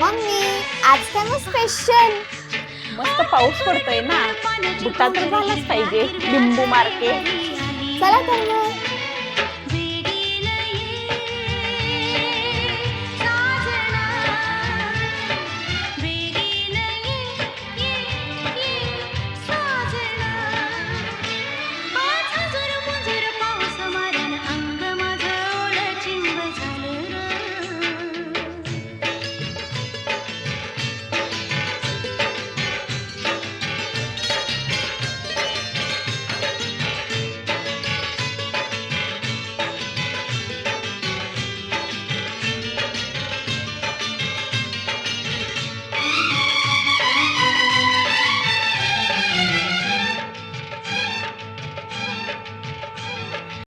Mummy आज काय मग स्पेशल मस्त पाऊस पडतोय ना. बुटा तर झालाच पाहिजे लिंबू मार्केट. चला तर मग.